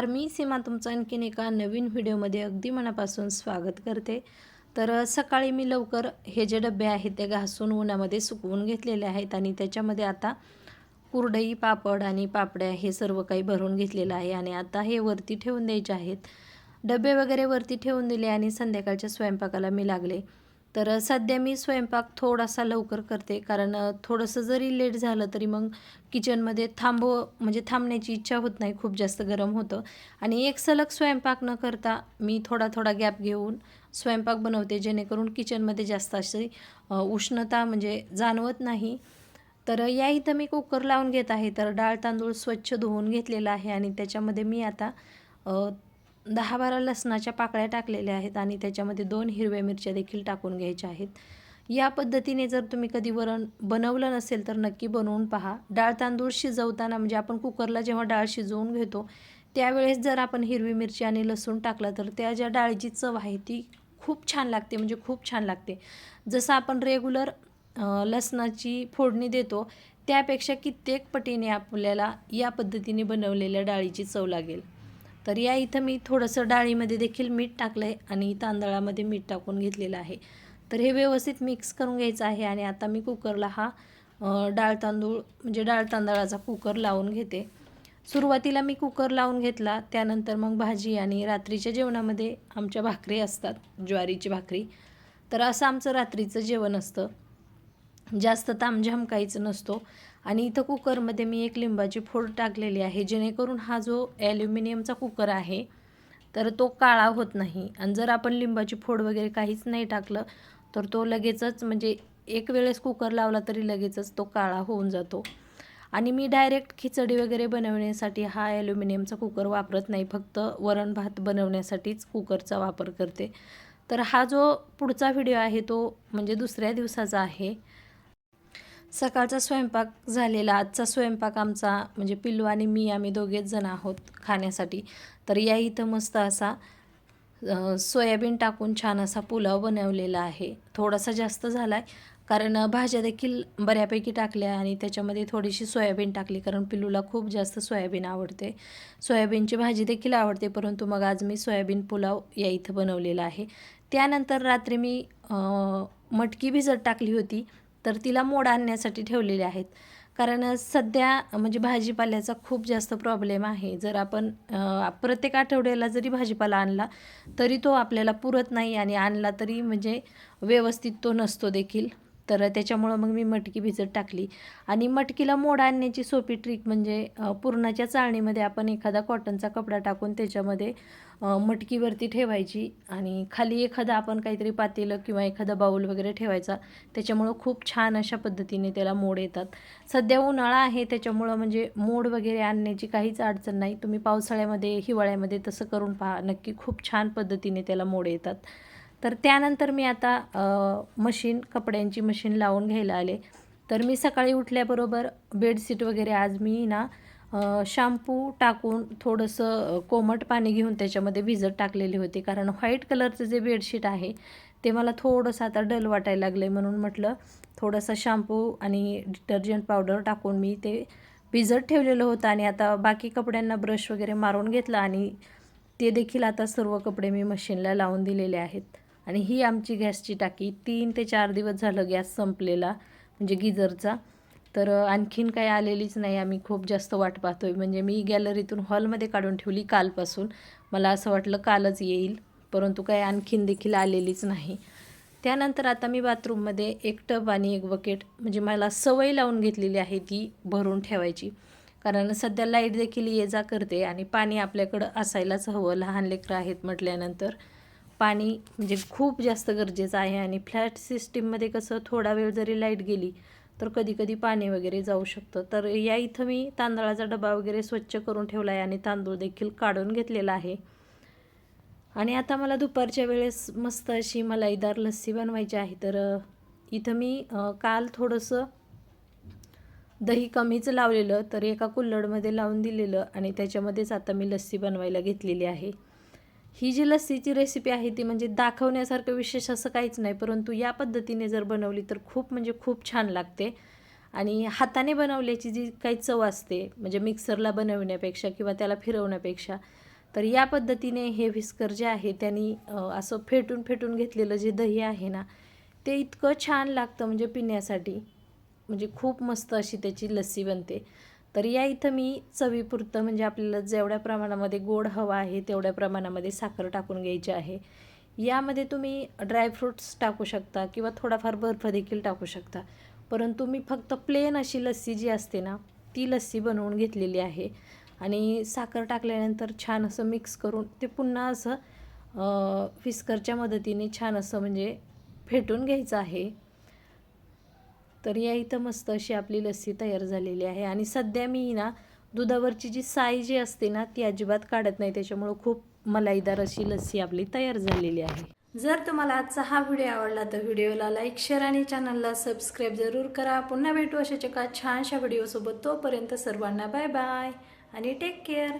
नमस्कार मी सीमा तुमचं आणखीन एका नवीन व्हिडिओमध्ये अगदी मनापासून स्वागत करते. तर सकाळी मी लवकर हे जे डबे आहेत ते घासून उन्हामध्ये सुकवून घेतलेले आहेत आणि त्याच्यामध्ये आता कुरडई पापड आणि पापड्या हे सर्व काही भरून घेतलेलं आहे आणि आता हे वरती ठेवून द्यायचे आहेत. डबे वगैरे वरती ठेवून दिले आणि संध्याकाळच्या स्वयंपाकाला मी लागले. तर सध्या मी स्वयंपाक थोडासा लवकर करते. कारण थोडंसं जरी लेट झालं तरी मग किचनमध्ये थांबव म्हणजे थांबण्याची इच्छा होत नाही. खूप जास्त गरम होतं. आणि एक सलग स्वयंपाक न करता मी थोडा थोडा गॅप घेऊन स्वयंपाक बनवते जेणेकरून किचनमध्ये जास्त अशी उष्णता म्हणजे जाणवत नाही. तर या इथं मी कुकर लावून घेत आहे. तर डाळ तांदूळ स्वच्छ धुवून घेतलेला आहे आणि त्याच्यामध्ये मी आता दहा बारा लसणाच्या पाकळ्या टाकलेल्या आहेत आणि त्याच्यामध्ये दोन हिरव्या मिरच्या देखील टाकून घ्यायच्या आहेत. या पद्धतीने जर तुम्ही कधी वरण बनवलं नसेल तर नक्की बनवून पहा. डाळ तांदूळ शिजवताना म्हणजे आपण कुकरला जेव्हा डाळ शिजवून घेतो त्यावेळेस जर आपण हिरवी मिरची आणि लसूण टाकला तर त्या ज्या डाळीची चव आहे ती खूप छान लागते म्हणजे खूप छान लागते. जसं आपण रेग्युलर लसणाची फोडणी देतो त्यापेक्षा कित्येक पटीने आपल्याला या पद्धतीने बनवलेल्या डाळीची चव लागेल. तर या इथं मी थोडंसं डाळीमध्ये देखील मीठ टाकलं आहे आणि तांदळामध्ये मीठ टाकून घेतलेलं आहे. तर हे व्यवस्थित मिक्स करून घ्यायचं आहे आणि आता मी कुकरला हा डाळ तांदूळ म्हणजे डाळ तांदळाचा कुकर लावून घेते. सुरुवातीला मी कुकर लावून घेतला त्यानंतर मग भाजी आणि रात्रीच्या जेवणामध्ये आमच्या भाकरी असतात ज्वारीची भाकरी. तर असं आमचं रात्रीचं जेवण असतं. जास्त तामझाम काहीच नसतो. आणि इथं कुकरमध्ये मी एक लिंबाची फोड टाकलेली आहे जेणेकरून हा जो ॲल्युमिनियमचा कुकर आहे तर तो काळा होत नाही. आणि जर आपण लिंबाची फोड वगैरे काहीच नाही टाकलं तर तो लगेचच म्हणजे एक वेळेस कुकर लावला तरी लगेचच तो काळा होऊन जातो. आणि मी डायरेक्ट खिचडी वगैरे बनवण्यासाठी हा ॲल्युमिनियमचा कुकर वापरत नाही फक्त वरण भात बनवण्यासाठीच कुकरचा वापर करते. तर हा जो पुढचा व्हिडिओ आहे तो म्हणजे दुसऱ्या दिवसाचा आहे. सकाळचा स्वयंपाक झालेला आजचा स्वयंपाक आमचा म्हणजे पिल्लू आणि मी आम्ही दोघेच जण आहोत खाण्यासाठी. तर या इथं मस्त असा सोयाबीन टाकून छान असा पुलाव बनवलेला आहे. थोडासा जास्त झाला आहे कारण भाज्या देखील बऱ्यापैकी टाकल्या आणि त्याच्यामध्ये थोडीशी सोयाबीन टाकली कारण पिल्लूला खूप जास्त सोयाबीन आवडते. सोयाबीनची भाजी देखील आवडते परंतु मग आज मी सोयाबीन पुलाव या इथं बनवलेला आहे. त्यानंतर रात्री मी मटकी भिजत टाकली होती. तर तिला मोड आणण्यासाठी ठेवलेले आहेत. कारण सध्या म्हणजे भाजीपाल्याचा खूप जास्त प्रॉब्लेम आहे. जर आपण प्रत्येक आठवड्याला जरी भाजीपाला आणला तरी तो आपल्याला पुरत नाही आणि आणला तरी म्हणजे व्यवस्थित तो नसतो देखील. तर त्याच्यामुळं मग मी मटकी भिजत टाकली. आणि मटकीला मोड आणण्याची सोपी ट्रिक म्हणजे पुरणाच्या चाळणीमध्ये आपण एखादा कॉटनचा कपडा टाकून त्याच्यामध्ये मटकीवरती ठेवायची. आणि खाली एखादा आपण काहीतरी पातेलं किंवा एखादा बाऊल वगैरे ठेवायचा. त्याच्यामुळं खूप छान अशा पद्धतीने त्याला मोड येतात. सध्या उन्हाळा आहे त्याच्यामुळं म्हणजे मोड वगैरे आणण्याची काहीच अडचण नाही. तुम्ही पावसाळ्यामध्ये हिवाळ्यामध्ये तसं करून पहा. नक्की खूप छान पद्धतीने त्याला मोड येतात. तर त्यानंतर मी आता मशीन कपड्यांची मशीन लावून घ्यायला आले. तर मी सकाळी उठल्याबरोबर बेडशीट वगैरे आज मी ना शाम्पू शॅम्पू टाकून थोडंसं कोमट पाणी घेऊन त्याच्यामध्ये भिजत टाकलेले होते. कारण व्हाईट कलरचं जे बेडशीट आहे ते मला थोडंसं आता डल वाटायला लागलं आहे म्हणून म्हटलं थोडंसं शॅम्पू आणि डिटर्जंट पावडर टाकून मी ते भिजत ठेवलेलं होतं आणि आता बाकी कपड्यांना ब्रश वगैरे मारून घेतला आणि ते देखील आता सर्व कपडे मी मशीनला लावून दिलेले आहेत. आणि ही आमची गॅसची टाकी. तीन ते चार दिवस झालं गॅस संपलेला म्हणजे गिझरचा तर आणखीन काही आलेलीच नाही. आम्ही खूप जास्त वाट पाहतोय. म्हणजे मी गॅलरीतून हॉलमध्ये काढून ठेवली कालपासून. मला असं वाटलं कालच येईल परंतु काही आणखीन देखील आलेलीच नाही. त्यानंतर आता मी बाथरूममध्ये एक टब आणि एक बकेट म्हणजे मला सवय लावून घेतलेली आहे ती भरून ठेवायची. कारण सध्या लाइट देखील ये जा करते आणि पाणी आपल्याकडं असायलाच हवं. लहान लेकरं आहेत म्हटल्यानंतर. पाणी म्हणजे खूप जास्त गरजेचं आहे आणि फ्लॅट सिस्टीममध्ये कसं थोडा वेळ जरी लाइट गेली तर कधी कधी पाणी वगैरे जाऊ शकतं. तर या इथं मी तांदळाचा डबा वगैरे स्वच्छ करून ठेवला आहे आणि तांदूळ देखील काढून घेतलेला आहे. आणि आता मला दुपारच्या वेळेस मस्त अशी मलाईदार लस्सी बनवायची आहे. तर इथं मी काल थोडंसं दही कमीच लावलेलं तर एका कुल्हडमध्ये लावून दिलेलं आणि त्याच्यामध्येच आता मी लस्सी बनवायला घेतलेली आहे. ही जी लस्सीची रेसिपी आहे ती म्हणजे दाखवण्यासारखं विशेष असं काहीच नाही परंतु या पद्धतीने जर बनवली तर खूप म्हणजे खूप छान लागते. आणि हाताने बनवल्याची जी काही चव असते म्हणजे मिक्सरला बनवण्यापेक्षा किंवा त्याला फिरवण्यापेक्षा तर या पद्धतीने हे व्हिस्कर जे आहे त्यांनी असं फेटून फेटून घेतलेलं जे दही आहे ना ते इतकं छान लागतं म्हणजे पिण्यासाठी. म्हणजे खूप मस्त अशी त्याची लस्सी बनते. तर या इथं मी चवीपुरतं म्हणजे आपल्याला जेवढ्या प्रमाणामध्ये गोड हवा आहे तेवढ्या प्रमाणामध्ये साखर टाकून घ्यायची आहे. यामध्ये तुम्ही ड्रायफ्रूट्स टाकू शकता किंवा थोडाफार बर्फ देखील टाकू शकता. परंतु मी फक्त प्लेन अशी लस्सी जी असते ना ती लस्सी बनवून घेतलेली आहे. आणि साखर टाकल्यानंतर छान असं मिक्स करून ते पुन्हा असं फिस्करच्या मदतीने छान असं म्हणजे फेटून घ्यायचं आहे. तर या इथं मस्त अशी आपली लस्सी तयार झालेली आहे. आणि सध्या मी ना दुधावरची जी साय जी असते ना ती अजिबात काढत नाही. त्याच्यामुळं खूप मलाईदार अशी लस्सी आपली तयार झालेली आहे. जर तुम्हाला आजचा हा व्हिडिओ आवडला तर व्हिडिओला लाईक शेअर आणि चॅनलला सबस्क्राईब जरूर करा. पुन्हा भेटू अशाच्या का छानशा व्हिडिओसोबत. तोपर्यंत सर्वांना बाय बाय. आणि टेक केअर